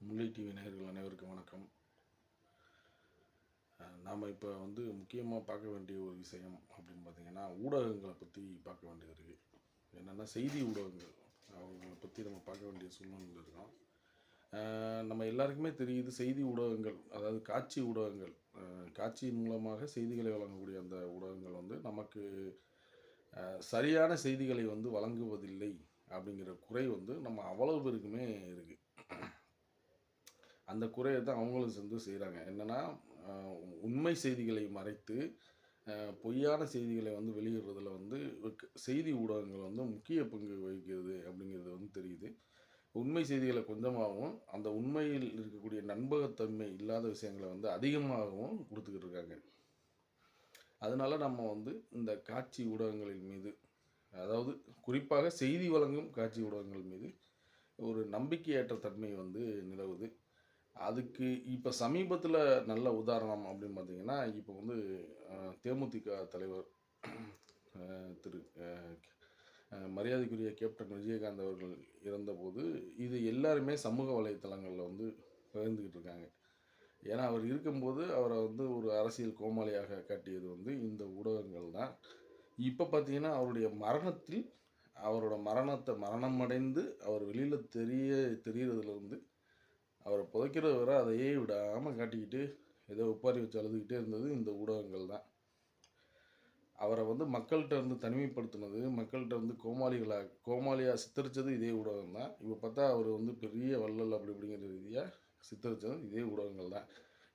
முல்லை TV நேயர்கள் அனைவருக்கும் வணக்கம். நாம் இப்போ வந்து முக்கியமாக பார்க்க வேண்டிய ஒரு விஷயம் அப்படின்னு பார்த்தீங்கன்னா ஊடகங்களை பற்றி பார்க்க வேண்டியது இருக்குது என்னென்னா செய்தி ஊடகங்கள். அவங்கள பற்றி நம்ம பார்க்க வேண்டிய சூழ்நிலையில் இருக்கோம். நம்ம எல்லாருக்குமே தெரியுது செய்தி ஊடகங்கள் அதாவது காட்சி ஊடகங்கள். காட்சியின் மூலமாக செய்திகளை வழங்கக்கூடிய அந்த ஊடகங்கள் வந்து நமக்கு சரியான செய்திகளை வந்து வழங்குவதில்லை அப்படிங்கிற குறை வந்து நம்ம அவ்வளவு பேருக்குமே இருக்குது அந்த குறையை தான் அவங்களும் சேர்ந்து செய்கிறாங்க. என்னென்னா உண்மை செய்திகளை மறைத்து பொய்யான செய்திகளை வந்து வெளியிடுறதுல வந்து செய்தி ஊடகங்கள் வந்து முக்கிய பங்கு வகிக்கிறது அப்படிங்கிறது வந்து தெரியுது. உண்மை செய்திகளை கொஞ்சமாகவும் அந்த உண்மையில் இருக்கக்கூடிய நண்பகத்தன்மை இல்லாத விஷயங்களை வந்து அதிகமாகவும் கொடுத்துக்கிட்டு இருக்காங்க. அதனால நம்ம வந்து இந்த காட்சி ஊடகங்களின் மீது அதாவது குறிப்பாக செய்தி வழங்கும் காட்சி ஊடகங்கள் மீது ஒரு நம்பிக்கையற்ற தன்மை வந்து நிலவுது. அதுக்கு இப்போ சமீபத்தில் நல்ல உதாரணம் அப்படின்னு பார்த்தீங்கன்னா இப்போ வந்து தேமுதிக தலைவர் திரு மரியாதைக்குரிய கேப்டன் விஜயகாந்த் அவர்கள் இறந்தபோது இது எல்லாருமே சமூக வலைத்தளங்களில் வந்து பகிர்ந்துக்கிட்டு இருக்காங்க. ஏன்னா அவர் இருக்கும்போது அவரை வந்து ஒரு அரசியல் கோமாளியாக காட்டியது வந்து இந்த ஊடகங்கள் தான். இப்போ பார்த்தீங்கன்னா அவருடைய மரணத்தில் அவரோட மரணத்தை மரணமடைந்து அவர் வெளியில் தெரிய தெரியறதுல அவரை புதைக்கிறது வரை அதையே விடாமல் காட்டிக்கிட்டு ஏதோ ஒப்பாரி வச்சு அழுதுகிட்டே இருந்தது இந்த ஊடகங்கள் தான். அவரை வந்து மக்கள்கிட்ட இருந்து தனிமைப்படுத்தினது மக்கள்கிட்ட வந்து கோமாளிகளாக கோமாளியாக சித்தரித்தது இதே ஊடகம் தான். இப்போ பார்த்தா அவர் வந்து பெரிய வள்ளல் அப்படி அப்படிங்கிற ரீதியாக சித்தரித்தது இதே ஊடகங்கள் தான்.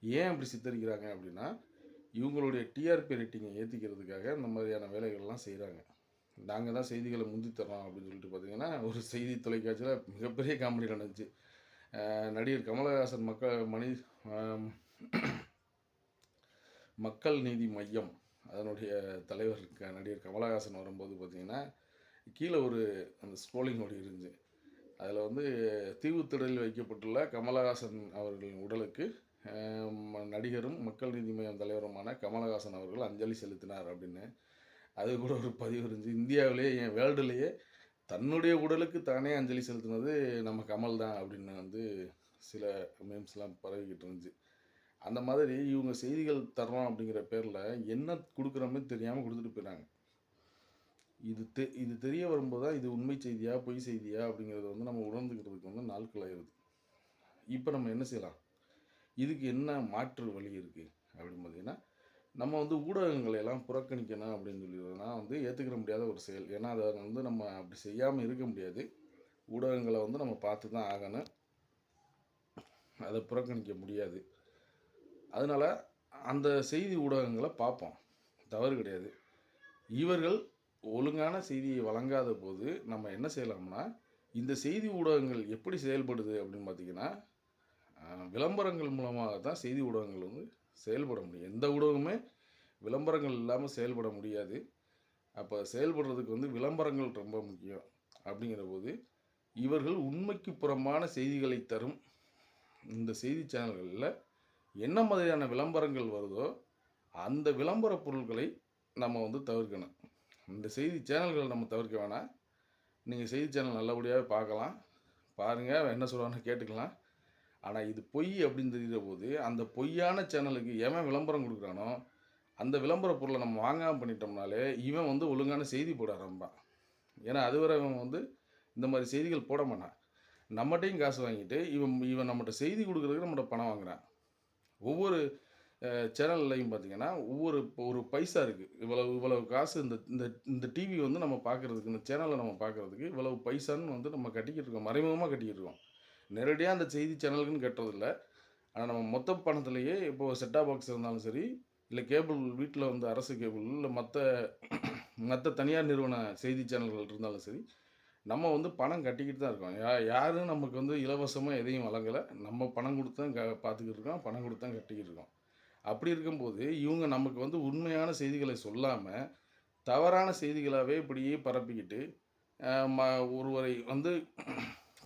ஏன் அப்படி சித்தரிக்கிறாங்க அப்படின்னா இவங்களுடைய டிஆர்பி ரேட்டிங்கை ஏற்றிக்கிறதுக்காக இந்த மாதிரியான வேலைகள்லாம் செய்கிறாங்க நாங்கள் தான் செய்திகளை முந்தி தரோம் அப்படின்னு சொல்லிட்டு பார்த்தீங்கன்னா ஒரு செய்தி தொலைக்காட்சியில் மிகப்பெரிய காமெடி நடந்துச்சு. நடிகர் கமலஹாசன் மக்கள் மணி மக்கள் நீதி மையம் அதனுடைய தலைவர் க- நடிகர் கமலஹாசன் வரும்போது பார்த்தீங்கன்னா கீழே ஒரு அந்த ஸ்க்ரோலிங் ஒடி இருந்துச்சு. அதில் வந்து தீவுத்திடலில் வைக்கப்பட்டுள்ள கமலஹாசன் அவர்களின் உடலுக்கு நடிகரும் மக்கள் நீதி மையம் தலைவருமான கமலஹாசன் அவர்கள் அஞ்சலி செலுத்தினார் அப்படின்னு. அது கூட ஒரு பதிவு இருந்துச்சு. இந்தியாவிலேயே என் வேர்ல்டுலேயே தன்னுடைய உடலுக்கு தானே அஞ்சலி செலுத்தினது நம்ம கமல் தான் அப்படின்னு வந்து சில மீம்ஸ்லாம் பரவிக்கிட்டு இருந்துச்சு. அந்த மாதிரி இவங்க செய்திகள் தர்றோம் அப்படிங்கிற பேரில் என்ன கொடுக்குறோமே தெரியாமல் கொடுத்துட்டு போயிறாங்க. இது தெ இது தெரிய வரும்போது தான் இது உண்மை செய்தியா பொய் செய்தியா அப்படிங்கிறத வந்து நம்ம உணர்ந்துக்கிறதுக்கு வந்து நாட்கள் ஆயிடுது இப்போ நம்ம என்ன செய்யலாம்? இதுக்கு என்ன மாற்று வழி இருக்குது அப்படின்னு பார்த்தீங்கன்னா நம்ம வந்து ஊடகங்களை எல்லாம் புறக்கணிக்கணும் அப்படின்னு சொல்லிடுறதுனா வந்து ஏற்றுக்கிற முடியாத ஒரு செயல். ஏன்னா அதை வந்து நம்ம அப்படி செய்யாமல் இருக்க முடியாது. ஊடகங்களை வந்து நம்ம பார்த்து தான் ஆகணும். அதை புறக்கணிக்க முடியாது. அதனால் அந்த செய்தி ஊடகங்களை பார்ப்போம். தவறு கிடையாது. இவர்கள் ஒழுங்கான செய்தியை வழங்காத போது நம்ம என்ன செய்யலாம்னா இந்த செய்தி ஊடகங்கள் எப்படி செயல்படுது அப்படின்னு பார்த்தீங்கன்னா விளம்பரங்கள் மூலமாக தான் செய்தி ஊடகங்கள் வந்து செயல்பட முடியும். எந்த ஊடகமே விளம்பரங்கள் இல்லாமல் செயல்பட முடியாது. அப்போ செயல்படுறதுக்கு வந்து விளம்பரங்கள் ரொம்ப முக்கியம் அப்படிங்கிற போது இவர்கள் உண்மைக்கு புறம்பான செய்திகளை தரும் இந்த செய்தி சேனல்களில் என்ன மாதிரியான விளம்பரங்கள் வருதோ அந்த விளம்பர பொருட்களை நம்ம வந்து தவிர்க்கணும். இந்த செய்தி சேனல்கள் நம்ம தவிர்க்க வேணாம். நீங்கள் செய்தி சேனல் நல்லபடியாகவே பார்க்கலாம். பாருங்கள் என்ன சொல்கிறான்னு கேட்டுக்கலாம். ஆனால் இது பொய் அப்படின்னு தெரிகிற போது அந்த பொய்யான சேனலுக்கு எவன் விளம்பரம் கொடுக்குறானோ அந்த விளம்பர பொருளை நம்ம வாங்காமல் பண்ணிட்டோம்னாலே இவன் வந்து ஒழுங்கான செய்தி போட ஆரம்பிப்பான். ஏன்னா அதுவரை இவன் வந்து இந்த மாதிரி செய்திகள் போட மாட்டான். நம்மகிட்டையும் காசு வாங்கிட்டு இவன் இவன் நம்மகிட்ட செய்தி கொடுக்குறதுக்கு நம்மகிட்ட பணம் வாங்குறான். ஒவ்வொரு சேனல்லையும் பார்த்தீங்கன்னா ஒவ்வொரு இப்போ ஒரு பைசா இருக்குது இவ்வளவு இவ்வளவு காசு இந்த இந்த இந்த டிவி வந்து நம்ம பார்க்குறதுக்கு இந்த சேனலை நம்ம பார்க்குறதுக்கு இவ்வளவு பைசான்னு வந்து நம்ம கட்டிக்கிட்டு இருக்கோம். மறைமுகமாக கட்டிக்கிட்டு இருக்கோம். நேரடியாக அந்த செய்தி சேனலுக்குன்னு கட்டுறதில்ல ஆனால் நம்ம மொத்த பணத்துலேயே இப்போ செட்டாப் பாக்ஸ் இருந்தாலும் சரி இல்லை கேபிள் வீட்டில் வந்து அரசு கேபிள் இல்லை மற்ற மற்ற தனியார் நிறுவன செய்தி சேனல்கள் இருந்தாலும் சரி நம்ம வந்து பணம் கட்டிக்கிட்டு தான் இருக்கோம். யா யாரும் நமக்கு வந்து இலவசமாக எதையும் வழங்கலை. நம்ம பணம் கொடுத்து தான் க பார்த்துக்கிட்டு இருக்கோம். பணம் கொடுத்து தான் கட்டிக்கிட்டு இருக்கோம். அப்படி இருக்கும்போது இவங்க நமக்கு வந்து உண்மையான செய்திகளை சொல்லாமல் தவறான செய்திகளாகவே இப்படியே பரப்பிக்கிட்டு ம ஒருவரை வந்து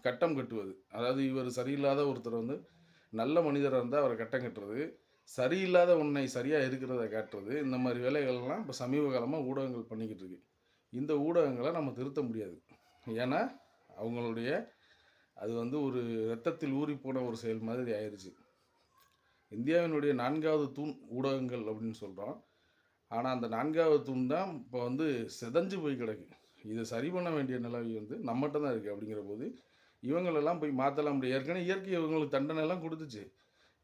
கட்டம் கட்டுவது. அதாவது இவர் சரியில்லாத ஒருத்தர் வந்து நல்ல மனிதராக இருந்தால் அவரை கட்டம் கட்டுறது. சரியில்லாத உன்னை சரியாக இருக்கிறத காட்டுறது. இந்த மாதிரி வேலைகள்லாம் இப்போ சமீப காலமாக ஊடகங்கள் பண்ணிக்கிட்டு இருக்கு. இந்த ஊடகங்களை நம்ம திருத்த முடியாது. ஏன்னா அவங்களுடைய அது வந்து ஒரு இரத்தத்தில் ஊறிப்போன ஒரு செயல் மாதிரி ஆயிடுச்சு இந்தியாவினுடைய நான்காவது தூண் ஊடகங்கள் அப்படின்னு சொல்கிறோம் ஆனால் அந்த நான்காவது தூண் தான் இப்போ வந்து செதஞ்சு போய் கிடக்கு. இதை சரி பண்ண வேண்டிய நிலவை வந்து நம்மகிட்ட தான் இருக்குது அப்படிங்கிற போது இவங்களெல்லாம் போய் மாற்றலாம் முடியும் ஏற்கனவே இயற்கை இவங்களுக்கு தண்டனை எல்லாம் கொடுத்துச்சு.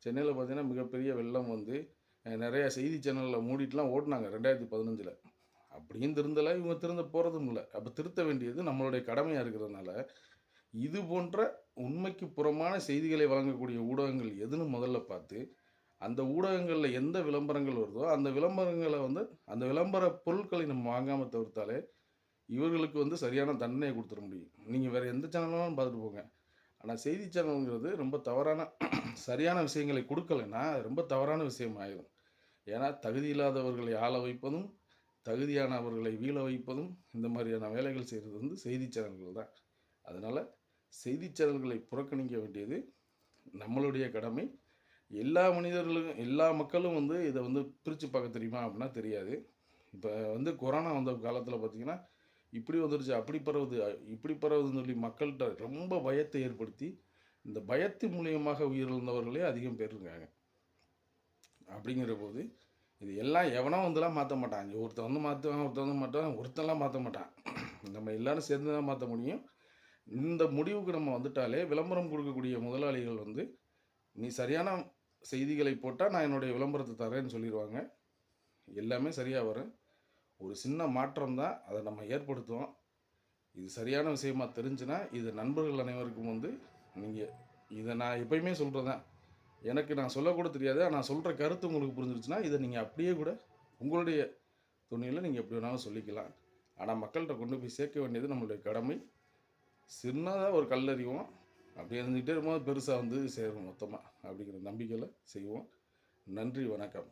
சென்னையில் பார்த்தீங்கன்னா மிகப்பெரிய வெள்ளம் வந்து நிறையா செய்தி சேனலில் மூடிட்டுலாம் ஓட்டினாங்க ரெண்டாயிரத்தி பதினஞ்சில். அப்படியும் திருந்தலை இவங்க திருந்த போகிறதும் இல்லை. அப்போ திருத்த வேண்டியது நம்மளுடைய கடமையாக இருக்கிறதுனால இது போன்ற உண்மைக்கு புறமான செய்திகளை வழங்கக்கூடிய ஊடகங்கள் எதுன்னு முதல்ல பார்த்து அந்த ஊடகங்களில் எந்த விளம்பரங்கள் வருதோ அந்த விளம்பரங்களை வந்து அந்த விளம்பர பொருட்களை நம்ம வாங்காமல் தவிர்த்தாலே இவர்களுக்கு வந்து சரியான தண்டனையை கொடுத்துட முடியும். நீங்கள் வேறு எந்த சேனலும் பார்த்துட்டு போங்க. ஆனால் செய்தி சேனலுங்கிறது ரொம்ப தவறான சரியான விஷயங்களை கொடுக்கலைன்னா ரொம்ப தவறான விஷயம் ஆயிடும் ஏன்னா தகுதி இல்லாதவர்களை ஆள வைப்பதும் தகுதியானவர்களை வீழ வைப்பதும் இந்த மாதிரியான வேலைகள் செய்கிறது வந்து செய்தி சேனல்கள் தான். அதனால் செய்தி சேனல்களை புறக்கணிக்க வேண்டியது நம்மளுடைய கடமை. எல்லா மனிதர்களும் எல்லா மக்களும் வந்து இதை வந்து பிரித்து பார்க்க தெரியுமா அப்படின்னா தெரியாது. இப்போ வந்து கொரோனா வந்த காலத்தில் பார்த்தீங்கன்னா இப்படி வந்துருச்சு அப்படி பரவுது இப்படி பரவுதுன்னு சொல்லி மக்கள்கிட்ட ரொம்ப பயத்தை ஏற்படுத்தி இந்த பயத்து மூலியமாக உயிரிழந்தவர்களே அதிகம் பேர் இருக்காங்க. அப்படிங்கிற போது இது எல்லாம் எவனோ வந்துலாம் மாற்ற மாட்டான். ஒருத்தன் வந்து மாற்றுவான் ஒருத்தன் வந்து மாட்டான் ஒருத்தன்லாம் மாற்ற மாட்டான். நம்ம எல்லாரும் சேர்ந்து தான் மாற்ற முடியும். இந்த முடிவுக்கு நம்ம வந்துட்டாலே விளம்பரம் கொடுக்கக்கூடிய முதலாளிகள் வந்து நீ சரியான செய்திகளை போட்டால் நான் என்னுடைய விளம்பரத்தை தரேன்னு சொல்லிடுவாங்க. எல்லாமே சரியாக வரும். ஒரு சின்ன மாற்றம் தான் அதை நம்ம ஏற்படுத்துவோம். இது சரியான விஷயமா தெரிஞ்சுன்னா இது நண்பர்கள் அனைவருக்கும் வந்து நீங்கள் இதை நான் எப்பயுமே சொல்கிறதான் எனக்கு நான் சொல்லக்கூட தெரியாது. நான் சொல்கிற கருத்து உங்களுக்கு புரிஞ்சிருச்சுன்னா இதை நீங்கள் அப்படியே கூட உங்களுடைய துணியில் நீங்கள் எப்படி வேணாலும் சொல்லிக்கலாம். ஆனால் மக்கள்கிட்ட கொண்டு போய் சேர்க்க வேண்டியது நம்மளுடைய கடமை. சின்னதாக ஒரு கல்லறிவோம் அப்படி இருந்துக்கிட்டே இருக்கும்போது பெருசாக வந்து சேரும் மொத்தமாக அப்படிங்கிற நம்பிக்கையில் செய்வோம். நன்றி வணக்கம்.